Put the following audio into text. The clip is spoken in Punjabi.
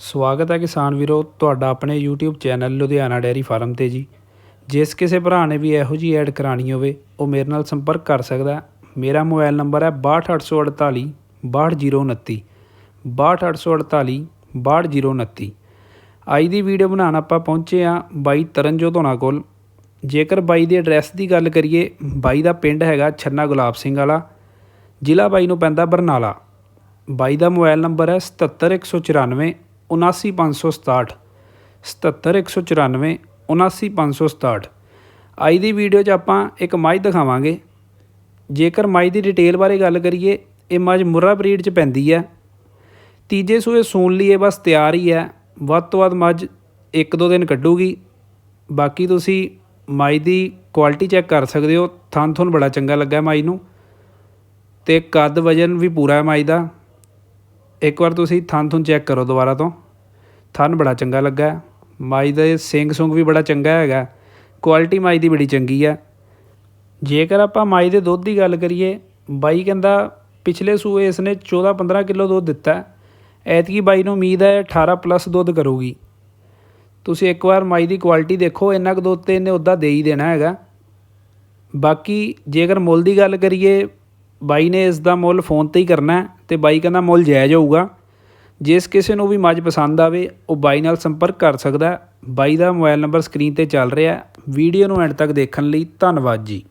ਸਵਾਗਤ ਹੈ ਕਿਸਾਨ ਵੀਰੋ, ਤੁਹਾਡਾ ਆਪਣੇ YouTube channel Ludhiana dairy farm ਤੇ ਜੀ। ਜਿਸ ਕਿਸੇ ਭਰਾ ਨੇ ਵੀ ਇਹੋ ਜੀ ਐਡ ਕਰਾਣੀ ਹੋਵੇ, ਉਹ ਮੇਰੇ ਨਾਲ ਸੰਪਰਕ ਕਰ ਸਕਦਾ ਮੇਰਾ ਮੋਬਾਈਲ ਨੰਬਰ ਹੈ 62848 62029 62848 62029 ਅੱਜ ਦੀ ਵੀਡੀਓ ਬਣਾਉਣ ਆਪਾਂ ਪਹੁੰਚੇ ਆ ਬਾਈ ਤਰਨਜੋਤ ਹੋਣਾ ਕੋਲ। ਜੇਕਰ ਬਾਈ ਦੇ ਐਡਰੈਸ ਦੀ ਗੱਲ ਕਰੀਏ, ਬਾਈ ਦਾ ਪਿੰਡ ਹੈਗਾ ਛੰਨਾ ਗੁਲਾਬ ਸਿੰਘ ਵਾਲਾ, ਜ਼ਿਲ੍ਹਾ ਬਾਈ ਨੂੰ ਪੈਂਦਾ ਬਰਨਾਲਾ। ਬਾਈ ਦਾ ਮੋਬਾਈਲ ਨੰਬਰ ਹੈ 77194 79567 77194 79567 ਅੱਜ ਦੀ ਵੀਡੀਓ 'ਚ ਆਪਾਂ ਇੱਕ ਮੱਝ ਦਿਖਾਵਾਂਗੇ। ਜੇਕਰ ਮੱਝ ਦੀ ਡਿਟੇਲ ਬਾਰੇ ਗੱਲ ਕਰੀਏ, ਇਹ ਮੱਝ ਮੁਰਾ ਬਰੀਡ 'ਚ ਪੈਂਦੀ ਹੈ। ਤੀਜੇ ਸੂਏ ਸੂਣ ਲਈ ਇਹ ਬਸ ਤਿਆਰ ਹੀ ਹੈ। ਵੱਧ ਤੋਂ ਵੱਧ ਮੱਝ ਇੱਕ ਦੋ ਦਿਨ ਕੱਢੂਗੀ। ਬਾਕੀ ਤੁਸੀਂ ਮੱਝ ਦੀ ਕੁਆਲਿਟੀ ਚੈੱਕ ਕਰ ਸਕਦੇ ਹੋ। ਥਣ ਥੁਣ ਬੜਾ ਚੰਗਾ ਲੱਗਾ ਮੱਝ ਨੂੰ। ਤੇ ਕੱਦ ਵਜਨ ਵੀ ਪੂਰਾ ਹੈ ਮੱਝ ਦਾ। ਇੱਕ ਵਾਰ ਤੁਸੀਂ ਥਣ ਥੁਣ ਚੈੱਕ ਕਰੋ ਦੁਬਾਰਾ ਤੋਂ। ਥਣ ਬੜਾ ਚੰਗਾ ਲੱਗਾ ਮਾਈ ਦੇ ਸਿੰਗ ਸੁੰਗ ਵੀ ਬੜਾ ਚੰਗਾ ਹੈਗਾ। ਕੁਆਲਿਟੀ ਮਾਈ ਦੀ ਬੜੀ ਚੰਗੀ ਹੈ। ਜੇਕਰ ਆਪਾਂ ਮਾਈ ਦੇ ਦੁੱਧ ਦੀ ਗੱਲ ਕਰੀਏ, ਬਾਈ ਕਹਿੰਦਾ ਪਿਛਲੇ ਸੂਏ ਇਸਨੇ 14-15 ਕਿਲੋ ਦੁੱਧ ਦਿੱਤਾ ਐਤਕੀ ਬਾਈ ਨੂੰ ਉਮੀਦ ਹੈ 18 ਪਲੱਸ ਦੁੱਧ ਕਰੂਗੀ। ਤੁਸੀਂ ਇੱਕ ਵਾਰ ਮਾਈ ਦੀ ਕੁਆਲਿਟੀ ਦੇਖੋ, ਇੰਨਾ ਕੁ ਦੁੱਧ ਤੇ ਇਹਨੇ ਉੱਦਾਂ ਦੇ ਹੀ ਦੇਣਾ ਹੈਗਾ। ਬਾਕੀ ਜੇਕਰ ਮੁੱਲ ਦੀ ਗੱਲ ਕਰੀਏ ਬਾਈ ਨੇ ਇਸ ਦਾ ਮੁੱਲ ਫੋਨ ਤੇ ਹੀ ਕਰਨਾ ਅਤੇ ਬਾਈ ਕਹਿੰਦਾ ਮੁੱਲ ਜਾਇਜ਼ ਹੋਊਗਾ। ਜਿਸ ਕਿਸੇ ਨੂੰ ਵੀ ਮੱਝ ਪਸੰਦ ਆਵੇ, ਉਹ ਬਾਈ ਨਾਲ ਸੰਪਰਕ ਕਰ ਸਕਦਾ ਬਾਈ ਦਾ ਮੋਬਾਈਲ ਨੰਬਰ ਸਕਰੀਨ ਤੇ ਚੱਲ ਰਿਹਾ ਵੀਡੀਓ ਨੂੰ ਐਂਡ ਤੱਕ ਦੇਖਣ ਲਈ ਧੰਨਵਾਦ ਜੀ।